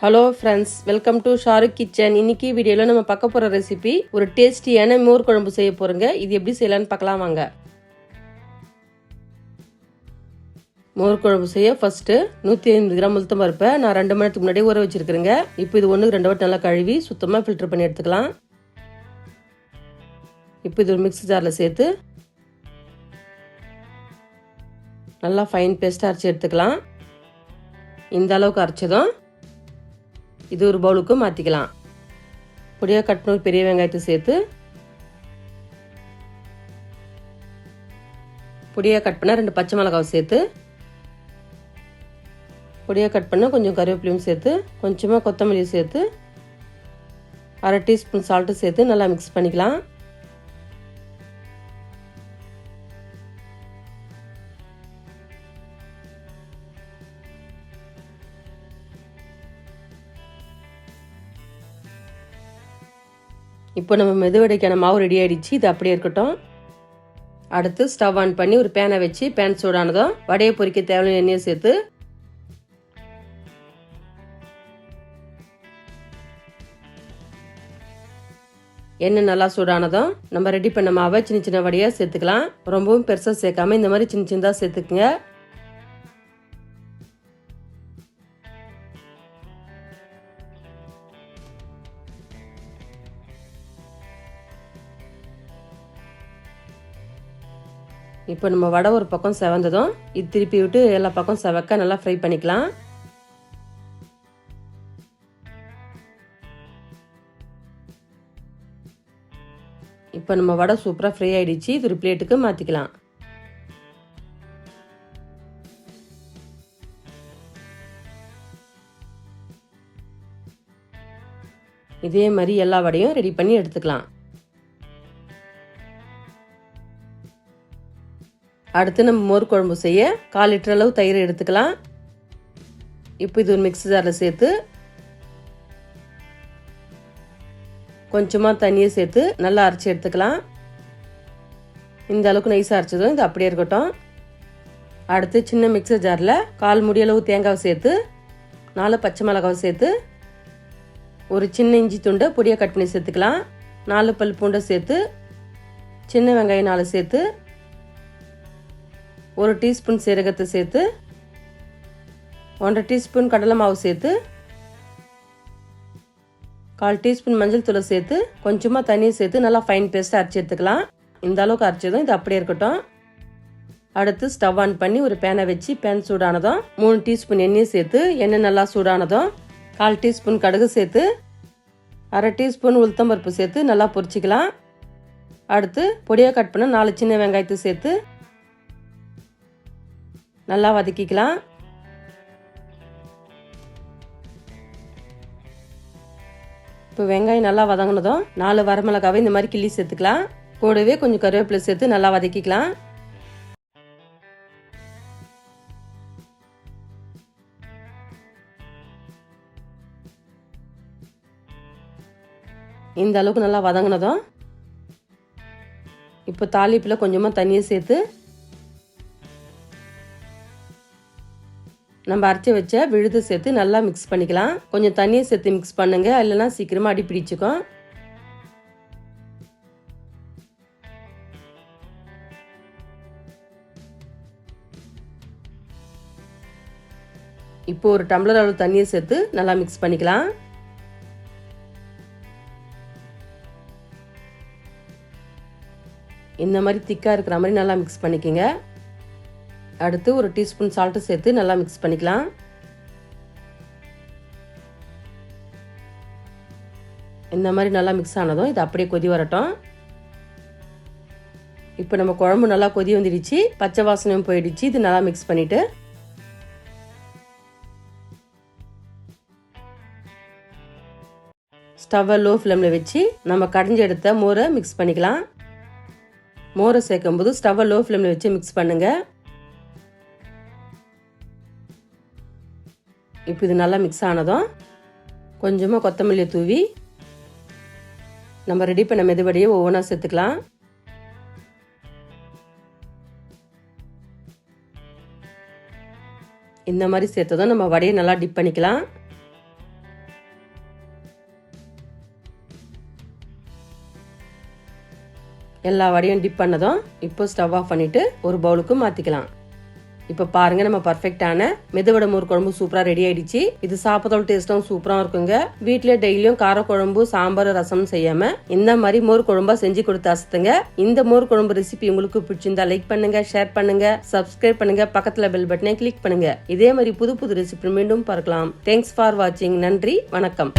Hello friends welcome to Shahrukh kitchen இன்னைக்கு வீடியோவில் நம்ம பார்க்க போகிற ரெசிபி ஒரு டேஸ்டியான மோர் குழம்பு செய்ய போகிறோங்க இது எப்படி செய்யலான்னு பார்க்கலாம் வாங்க. மோர் குழம்பு செய்ய ஃபர்ஸ்ட்டு நூற்றி ஐம்பது கிராம் உளுத்தம் பருப்பை நான் ரெண்டு மணி நேரத்துக்கு முன்னாடியே ஊற வச்சிருக்கிறேங்க. இப்போ இது ஒன்றுக்கு ரெண்டு வாட்டி நல்லா கழுவி சுத்தமாக ஃபில்டர் பண்ணி எடுத்துக்கலாம். இப்போ இது ஒரு மிக்ஸி ஜாரில் சேர்த்து நல்லா ஃபைன் பேஸ்ட்டாக அரைச்சி எடுத்துக்கலாம். இந்த அளவுக்கு அரைச்சதும் இது ஒரு பவுலுக்கு மாற்றிக்கலாம் பொடியாக கட் பண்ணி ஒரு பெரிய வெங்காயத்தை சேர்த்து பொடியாக கட் பண்ண ரெண்டு பச்சை மிளகாவை சேர்த்து பொடியாக கட் பண்ண கொஞ்சம் கருவேப்பிலையும் சேர்த்து கொஞ்சமாக கொத்தமல்லியும் சேர்த்து அரை டீஸ்பூன் சால்ட்டு சேர்த்து நல்லா மிக்ஸ் பண்ணிக்கலாம். இப்போ நம்ம மெதுவடைக்கான மாவு ரெடி ஆயிடுச்சு. இது அப்படியே இருக்கட்டும். அடுத்து ஸ்டவ் ஆன் பண்ணி ஒரு பேனை வச்சு பேன் சூடானதும் வடையை பொரிக்க தேவையான எண்ணெயை சேர்த்து எண்ணெய் நல்லா சூடானதும் நம்ம ரெடி பண்ண மாவை சின்ன சின்ன வடையாக சேர்த்துக்கலாம். ரொம்பவும் பெருசாக சேர்க்காம இந்த மாதிரி சின்ன சின்னதாக சேர்த்துக்குங்க. இப்போ நம்ம வடை ஒரு பக்கம் செவந்ததும் இது திருப்பி விட்டு எல்லா பக்கம் செவக்க நல்லா ஃப்ரை பண்ணிக்கலாம். இப்போ நம்ம வடை சூப்பராக ஃப்ரை ஆயிடுச்சு இது ஒரு பிளேட்டுக்கு மாற்றிக்கலாம் இதே மாதிரி எல்லா வடையும் ரெடி பண்ணி எடுத்துக்கலாம். அடுத்து நம்ம மோர் குழம்பு செய்ய கால் லிட்டர் அளவு தயிர் எடுத்துக்கலாம். இப்போ இது ஒரு மிக்ஸி ஜாரில் சேர்த்து கொஞ்சமாக தண்ணியை சேர்த்து நல்லா அரைச்சி எடுத்துக்கலாம். இந்த அளவுக்கு நைஸாக அரைச்சதும் இது அப்படியே இருக்கட்டும். அடுத்து சின்ன மிக்சர் ஜாரில் கால் முடியளவு தேங்காவை சேர்த்து நாலு பச்சை மிளகாவை சேர்த்து ஒரு சின்ன இஞ்சி துண்டை பொடியாக கட் பண்ணி சேர்த்துக்கலாம். நாலு பல் பூண்டை சேர்த்து சின்ன வெங்காயம் நாலு சேர்த்து ஒரு டீஸ்பூன் சீரகத்தை சேர்த்து ஒன்றரை டீஸ்பூன் கடலை மாவு சேர்த்து கால் டீஸ்பூன் மஞ்சள் தூளை சேர்த்து கொஞ்சமாக தண்ணியை சேர்த்து நல்லா ஃபைன் பேஸ்ட்டாக அரைச்சி எடுத்துக்கலாம். இந்த அளவுக்கு அரைச்சதும் இது அப்படியே இருக்கட்டும். அடுத்து ஸ்டவ் ஆன் பண்ணி ஒரு பேனை வச்சு பேன் சூடானதும் மூணு டீஸ்பூன் எண்ணெயை சேர்த்து எண்ணெய் நல்லா சூடானதும் கால் டீஸ்பூன் கடுகு சேர்த்து அரை டீஸ்பூன் உளுத்தம்பருப்பு சேர்த்து நல்லா பொரிச்சிக்கலாம். அடுத்து பொடியாக கட் பண்ண நாலு சின்ன வெங்காயத்தை சேர்த்து நல்லா வதக்கிக்கலாம். இப்போ வெங்காயம் நல்லா வதங்கினதும் நாலு வரமிளகாவை இந்த மாதிரி கிள்ளி சேர்த்துக்கலாம். கூடவே கொஞ்சம் கருவேப்பிலை சேர்த்து நல்லா வதக்கிக்கலாம். இந்த அளவுக்கு நல்லா வதங்கினதும் இப்போ தாளிப்பில் கொஞ்சமாக தண்ணியை சேர்த்து நம்ம அரைச்சி வச்ச விழுது சேர்த்து நல்லா மிக்ஸ் பண்ணிக்கலாம். கொஞ்சம் தண்ணியை சேர்த்து மிக்ஸ் பண்ணுங்க. இல்லைன்னா சீக்கிரமாக அடி பிடிச்சிக்கும். இப்போ ஒரு டம்ளர் அளவு தண்ணியை சேர்த்து நல்லா மிக்ஸ் பண்ணிக்கலாம். இந்த மாதிரி திக்காக இருக்கிற மாதிரி நல்லா மிக்ஸ் பண்ணிக்கோங்க. அடுத்து ஒரு டீஸ்பூன் சால்ட்டு சேர்த்து நல்லா மிக்ஸ் பண்ணிக்கலாம். இந்த மாதிரி நல்லா மிக்ஸ் ஆனதும் இது அப்படியே கொதி வரட்டும். இப்போ நம்ம குழம்பு நல்லா கொதி வந்துடுச்சு. பச்சை வாசனையும் போயிடுச்சு. இது நல்லா மிக்ஸ் பண்ணிவிட்டு ஸ்டவ்வை லோ ஃப்ளேமில் வச்சு நம்ம கடைஞ்சி எடுத்த மோரை மிக்ஸ் பண்ணிக்கலாம். மோரை சேர்க்கும் போது ஸ்டவ்வை லோ ஃப்ளேமில் வச்சு மிக்ஸ் பண்ணுங்கள் இப்போ இது நல்லா மிக்ஸ் ஆனதும் கொஞ்சமாக கொத்தமல்லியை தூவி நம்ம ரெடி பண்ண மெதுபடியே ஒவ்வொன்றா சேர்த்துக்கலாம். இந்த மாதிரி சேர்த்ததும் நம்ம வடையை நல்லா டிப் பண்ணிக்கலாம். எல்லா வடையும் டிப் பண்ணதும் இப்போ ஸ்டவ் ஆஃப் பண்ணிவிட்டு ஒரு பவுலுக்கு மாற்றிக்கலாம் இப்போ பாருங்க நம்ம பர்ஃபெக்டான மெதுவடை மோர் குழம்பு சூப்பரா ரெடி ஆயிடுச்சு. இது சாப்பிட்டோட டேஸ்டும் சூப்பரா இருக்குங்க. வீட்டில் டெய்லியும் கார குழம்பு சாம்பார் ரசம் செய்யாம இந்த மாதிரி மோர் குழம்பா செஞ்சு கொடுத்து அசத்துங்க. இந்த மோர் குழம்பு ரெசிபி உங்களுக்கு பிடிச்சிருந்தா லைக் பண்ணுங்க ஷேர் பண்ணுங்க சப்ஸ்கிரைப் பண்ணுங்க பக்கத்துல பெல் பட்டனை கிளிக் பண்ணுங்க. இதே மாதிரி புது புது ரெசிபி மீண்டும் பார்க்கலாம். தேங்க்ஸ் ஃபார் வாட்சிங் நன்றி வணக்கம்.